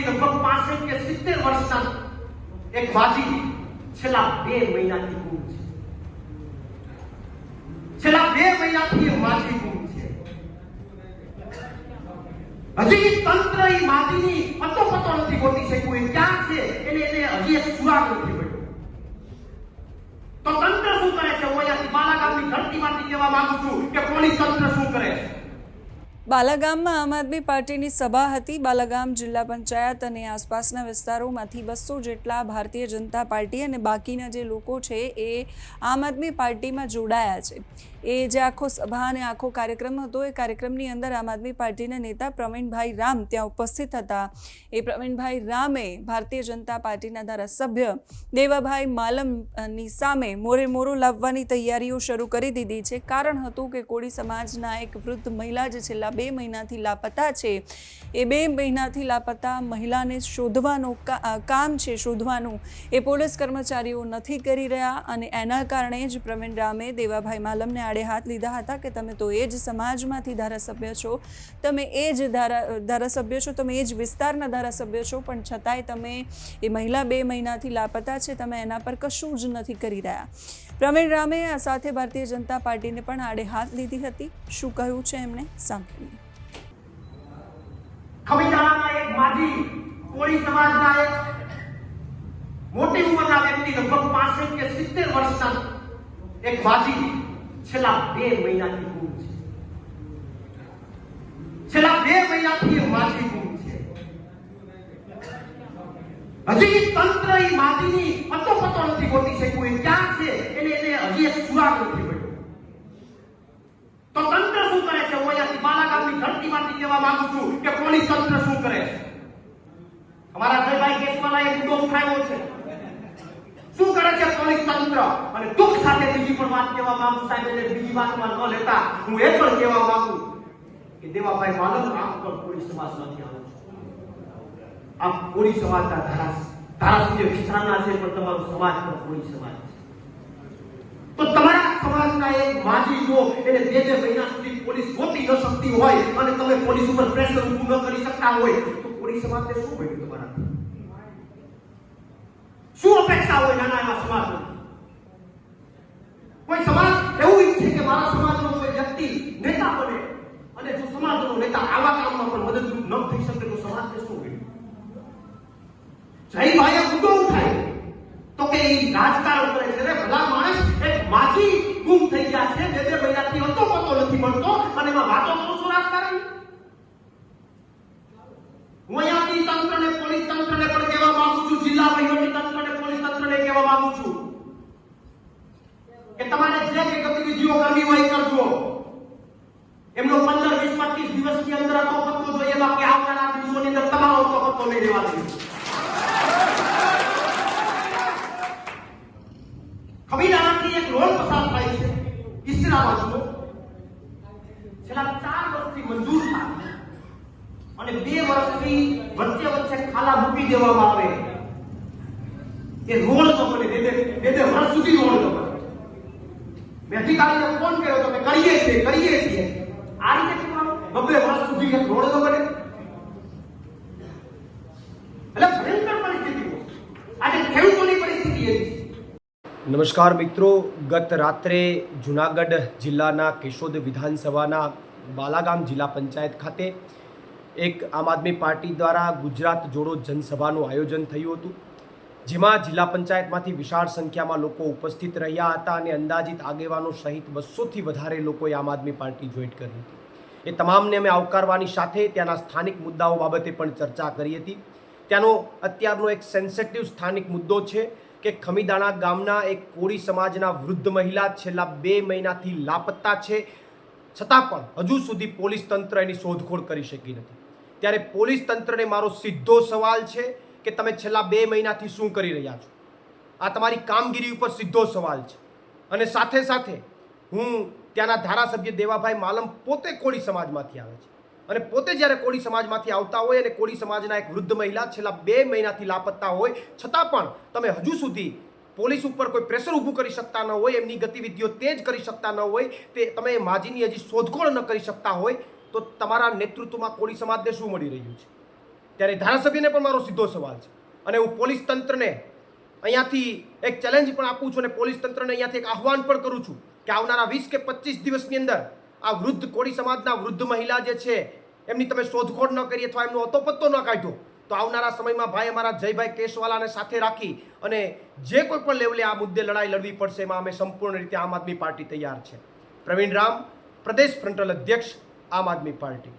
વ્યક્તિ લગભગ પાસઠ કે સિત્તેર વર્ષના એક વાજી છેલ્લા બે મહિનાથી ગુમ છે. છેલ્લા બે મહિનાથી એ વાજી ગુમ છે. હજી તંત્ર એ માટીની પતો પતો નથી ગોતી શક્યું. એ ક્યાં છે? એને એને હજી એક સુરાગ નથી મળ્યો. તો તંત્ર શું કરે છે? હું અહીંયાથી બાલાગામની ધરતીમાંથી કહેવા માંગુ છું કે પોલીસ તંત્ર શું કરે છે? બાલાગામમાં આમ આદમી પાર્ટીની સભા હતી. બાલાગામ જિલ્લા પંચાયત અને આસપાસના વિસ્તારોમાંથી બસો જેટલા ભારતીય જનતા પાર્ટી અને બાકીના જે લોકો છે એ આમ આદમી પાર્ટીમાં જોડાયા છે. એ જે આખો સભા અને આખો કાર્યક્રમ હતો, એ કાર્યક્રમની અંદર આમ આદમી પાર્ટીના નેતા પ્રવીણભાઈ રામ ત્યાં ઉપસ્થિત હતા. એ પ્રવીણભાઈ રામે ભારતીય જનતા પાર્ટીના ધારાસભ્ય દેવાભાઈ માલમની સામે મોરે મોરો લાવવાની તૈયારીઓ શરૂ કરી દીધી છે. કારણ હતું કે કોળી સમાજના એક વૃદ્ધ મહિલા જે છેલ્લા બે મહિનાથી લાપતા છે. એ બે મહિનાથી લાપતા મહિલાને શોધવાનું કામ છે શોધવાનું. એ પોલીસ કર્મચારીઓ નથી કરી રહ્યા અને એના કારણે જ પ્રવીણ રામે દેવાભાઈ માલમને આડે હાથ લીધા હતા કે તમે તો એ જ સમાજમાંથી ધારાસભ્ય છો. તમે એ જ ધારા ધારાસભ્ય છો, તમે એ જ વિસ્તારના ધારાસભ્ય છો, પણ છતાંય તમે એ મહિલા બે મહિનાથી લાપતા છે, તમે એના પર કશું જ નથી કરી રહ્યા. પ્રવીણ રામે આ સાથે ભારતીય જનતા પાર્ટીને પણ આડે હાથ લીધી હતી. શું કહ્યું છે એમણે સાંભળીએ. ખમીદાણાના એક માજી કોળી સમાજના એક મોટી ઉંમરના વ્યક્તિ, લગભગ પાસઠ કે સિત્તેર વર્ષના એક માજી છેલ્લા બે મહિનાથી ગુમ છે. છેલ્લા બે મહિનાથી માજી ગુમ છે. હજી તંત્ર ઈ માટીની પતો પતો નથી ગોતી શક્યું એ ક્યાં છે? એને એને હજી એક સુરાગ નથી મળ્યો. તો તંત્ર શું કરે છે? હું અહીંયાથી બાલાગામની ધરતીમાંથી કહેવા માંગુ છું કે પોલીસ તંત્ર શું કરે છે? અમારા જયભાઈ કેસવાલા એ મુદ્દો ઉઠાવ્યો છે. શું કરે છે પોલીસ તંત્ર? અને દુઃખ સાથે બીજી પણ વાત કહેવા માંગુ, સાહેબ એટલે બીજી વાતમાં ન લેતા હું એ પણ કહેવા માંગુ કે દેવાભાઈ માલમ આમ પણ સમાજ સમાજમાંથી આવું છું. આપ કોળી સમાજના ધારા ધારાસભ્ય વિસ્તારના છે, પણ તમારો સમાજ પણ કોઈ સમાજ તો તમારા સમાજના એક માજી જો એને બે બે મહિના સુધી પોલીસ ગોતી ન શકતી હોય અને તમે પોલીસ ઉપર પ્રેશર ઊભું ન કરી શકતા હોય, તો પોલીસ સમાજને શું મળ્યું તમારા? શું અપેક્ષા હોય નાના એવા સમાજની? કોઈ સમાજ એવું ઈચ્છે કે મારા સમાજનો કોઈ વ્યક્તિ નેતા બને અને જો સમાજનો નેતા આવા કામમાં પણ મદદરૂપ ન થઈ શકે તો સમાજને શું મળ્યું જયભાઈએ મુદ્દો ઉઠાવ્યો તો કે એ રાજકારણ કરે છે. ભલા માણસ એક માજી ગુમ થઈ ગયા છે. જે બે મહિનાથી હતો, પતો નથી મળતો. અને એમાં વાતો કરું છું રાજકારણ. હું અહીંયાથી તંત્રને, પોલીસ તંત્રને પણ કહેવા માંગુ છું. જિલ્લા વહીવટી તંત્રને, પોલીસ તંત્રને કહેવા માંગુ છું. કે તમારે જે કઈ ગતિવિધિઓ કરવી હોય કરજો. એમનો પંદર, વીસ, પચીસ દિવસની અંદર હતો પત્તો જોઈએ. બાકી આવનારા દિવસોની અંદર તમારો હતો પત્તો નહીં લેવા દઈએ ખમીદાણાથી એક લોન પસાર થાય છે ઈસરા વર્ષનો છેલ્લા ચાર વર્ષથી મંજૂર થાય અને બે વર્ષથી વચ્ચે વચ્ચે ખાલા મૂકી દેવામાં આવે એ રોડ તો બને બે બે વર્ષ સુધી રોડ તો મેં અધિકારીને ફોન કર્યો તો અમે કરીએ છીએ કરીએ છીએ આ રીતે બબે વર્ષ સુધી એક રોડ તો બને નમસ્કાર મિત્રો. ગત રાત્રે જુનાગઢ જિલ્લાના કેશોદ વિધાનસભાના બાલાગામ જિલ્લા પંચાયત ખાતે એક આમ આદમી પાર્ટી દ્વારા ગુજરાત જોડો જનસભાનું આયોજન થયું હતું. જેમાં જિલ્લા પંચાયતમાંથી વિશાળ સંખ્યામાં લોકો ઉપસ્થિત રહ્યા હતા અને અંદાજિત આગેવાનો સહિત બસોથી વધારે લોકોએ આમ આદમી પાર્ટી જોઈન્ટ કરી હતી. એ તમામને અમે આવકારવાની સાથે ત્યાંના સ્થાનિક મુદ્દાઓ બાબતે પણ ચર્ચા કરી હતી. ત્યાંનો અત્યારનો એક સેન્સેટિવ સ્થાનિક મુદ્દો છે. કે ખમીદાણા ગામના એક કોળી સમાજના વૃદ્ધ મહિલા છેલ્લા બે મહિનાથી લાપતા છે. છતાં પણ હજુ સુધી પોલીસ તંત્ર એની શોધખોળ કરી શકી નથી. ત્યારે પોલીસ તંત્રને મારો સીધો સવાલ છે કે તમે છેલ્લા બે મહિનાથી શું કરી રહ્યા છો? આ તમારી કામગીરી ઉપર સીધો સવાલ છે. અને સાથે સાથે હું ત્યાંના ધારાસભ્ય દેવાભાઈ માલમ પોતે કોળી સમાજમાંથી આવે છે. અને પોતે જ્યારે કોળી સમાજમાંથી આવતા હોય અને કોળી સમાજના એક વૃદ્ધ મહિલા છેલ્લા બે મહિનાથી લાપતા હોય, છતાં પણ તમે હજુ સુધી પોલીસ ઉપર કોઈ પ્રેશર ઊભું કરી શકતા ન હોય, એમની ગતિવિધિઓ તેજ કરી શકતા ન હોય, તે તમે માજીની હજી શોધખોળ ન કરી શકતા હોય, તો તમારા નેતૃત્વમાં કોળી સમાજને શું મળી રહ્યું છે? ત્યારે ધારાસભ્યને પણ મારો સીધો સવાલ છે. અને હું પોલીસ તંત્રને અહીંયાથી એક ચેલેન્જ પણ આપું છું અને પોલીસ તંત્રને અહીંયાથી એક આહવાન પણ કરું છું કે આવનારા વીસ કે પચીસ દિવસની અંદર આ વૃદ્ધ કોળી સમાજના વૃદ્ધ મહિલા જે છે એમની તમે શોધખોળ ન કરી અથવા એમનો અતોપત્તો ન કાઢ્યો તો આવનારા સમયમાં ભાઈ અમારા જયભાઈ કેશવાલાને સાથે રાખી અને જે કોઈ પણ લેવલે આ મુદ્દે લડાઈ લડવી પડશે એમાં અમે સંપૂર્ણ રીતે આમ આદમી પાર્ટી તૈયાર છે. પ્રવીણ રામ, પ્રદેશ ફ્રન્ટલ અધ્યક્ષ, આમ આદમી પાર્ટી.